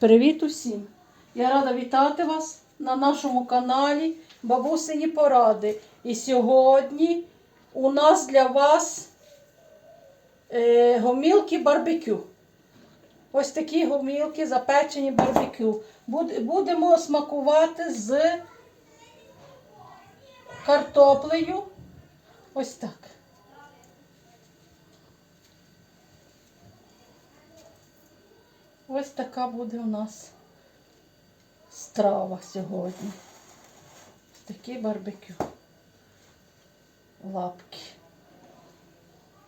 Привіт усім! Я рада вітати вас на нашому каналі Бабусині Поради. І сьогодні у нас для вас е, гомілки барбекю. Ось такі гомілки запечені барбекю. Будемо смакувати з картоплею. Ось так. Ось така буде у нас страва сьогодні. Ось такі барбекю. Лапки.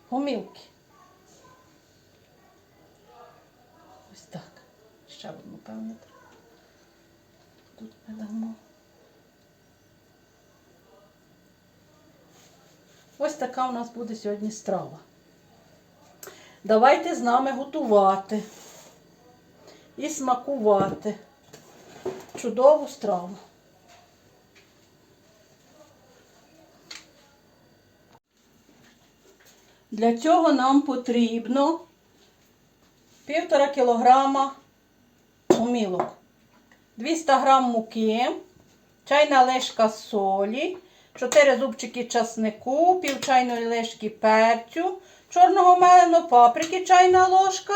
Гомілки. Ось так. Ще одну, певно. Тут ми дамо. Ось така у нас буде сьогодні страва. Давайте з нами готувати і смакувати чудову страву. Для цього нам потрібно півтора кілограма гомілок, 200 грам муки, чайна ложка солі, 4 зубчики часнику, пів чайної ложки перцю, чорного меленого паприки чайна ложка,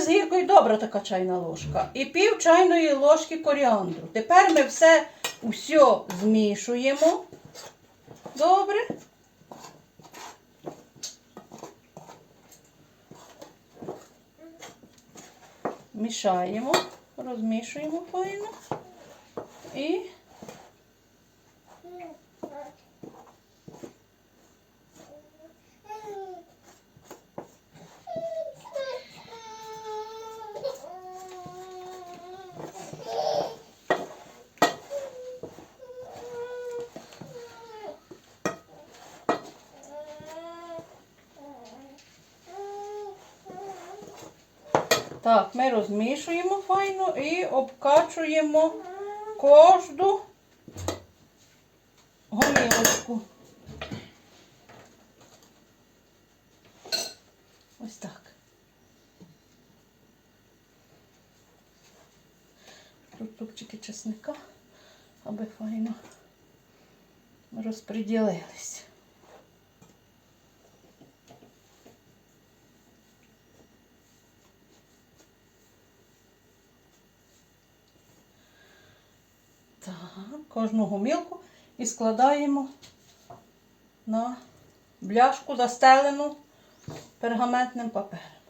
з гіркою добра така чайна ложка. І пів чайної ложки коріандру. Тепер ми все усе змішуємо. Добре. Мішаємо, розмішуємо файно. І Так, ми розмішуємо файно і обкачуємо кожну гомілочку. Ось так. Тут чесника, аби файно розподілились. Так, кожну гумілку і складаємо на бляшку, застелену пергаментним папером.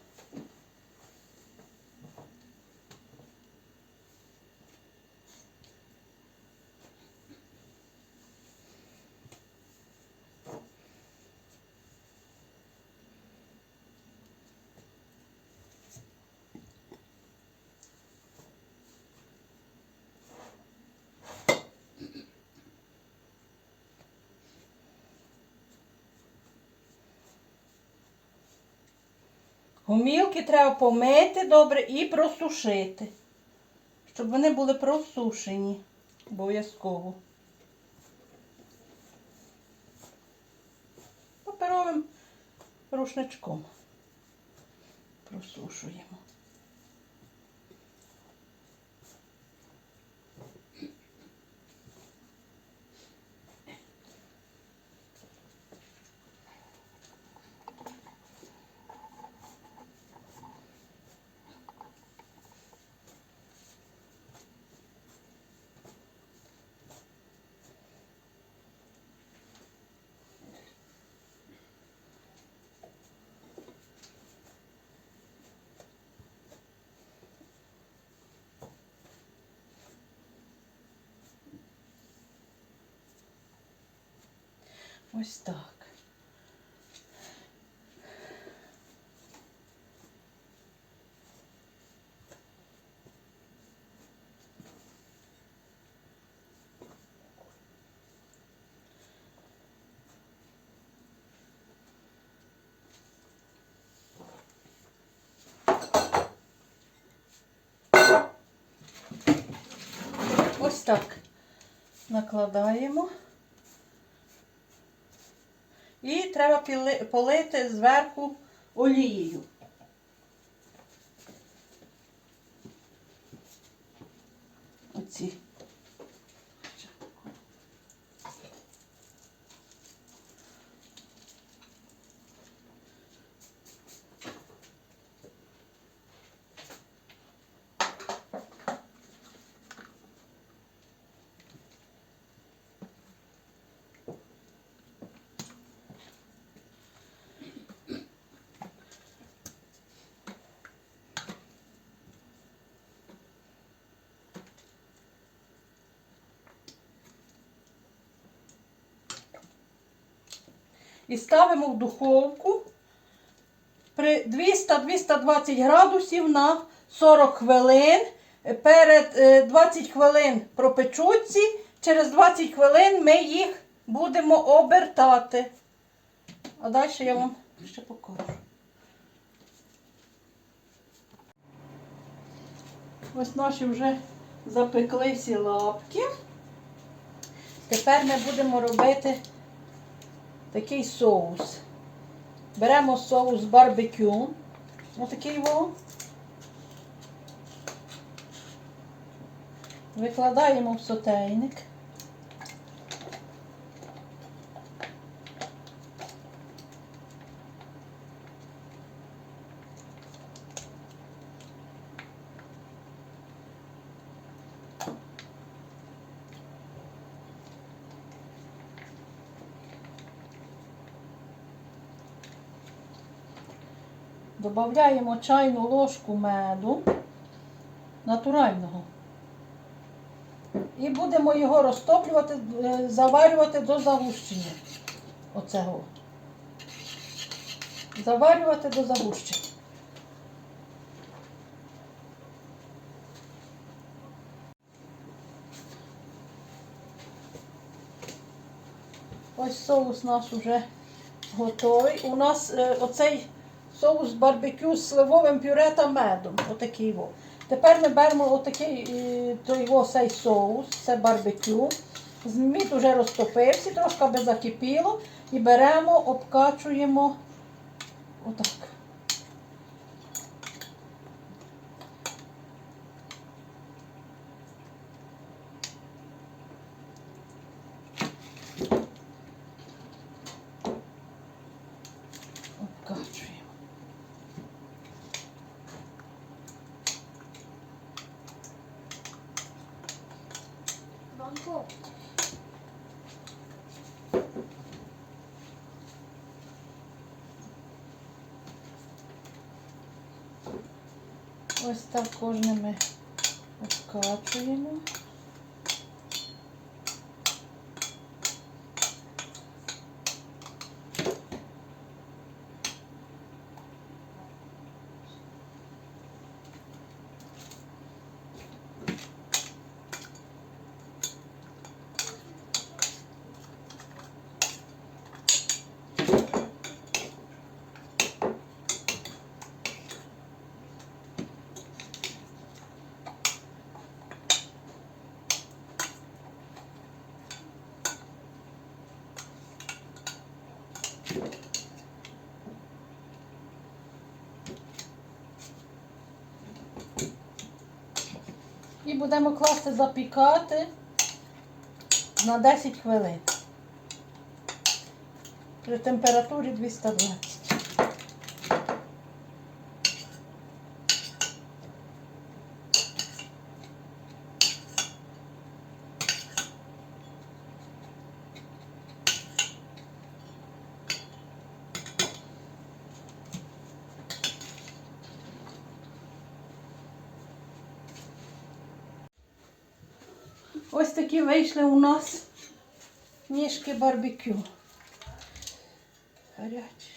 Гумілки треба помити добре і просушити, щоб вони були просушені обов'язково. Паперовим рушничком просушуємо. Ось так. Ось так накладаємо. І треба полити зверху олією. І ставимо в духовку при 200-220 градусів на 40 хвилин. Перед е, 20 хвилин пропечуться, через 20 хвилин ми їх будемо обертати. А далі я вам ще покажу. Ось наші вже запекли всі лапки. Тепер ми будемо робити такий соус. Беремо соус барбекю. Отакий во. Викладаємо в сотейник. Добавляємо чайну ложку меду натурального. І будемо його розтоплювати, е, заварювати до загущення. Оцього. Заварювати до загущення. Ось соус наш уже готовий. У нас е, оцей соус барбекю з сливовим пюре та медом. Отакий во. Тепер ми беремо отакий той цей соус, це барбекю. Мід уже розтопився, трошки би закипіло. І беремо, обкачуємо отак. Обкачуємо. Банко. Ось так кожними обкачуємо. Будемо класти запікати на 10 хвилин. При температурі 220. Ось такі вийшли у нас ніжки барбекю. Гарячі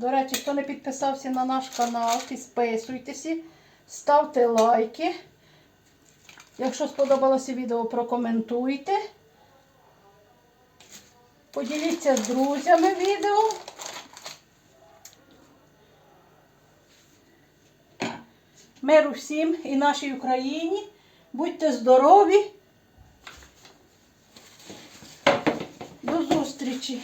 До речі, хто не підписався на наш канал, підписуйтеся, ставте лайки. Якщо сподобалося відео, прокоментуйте. Поділіться з друзями відео. Миру всім і нашій Україні. Будьте здорові. До зустрічі!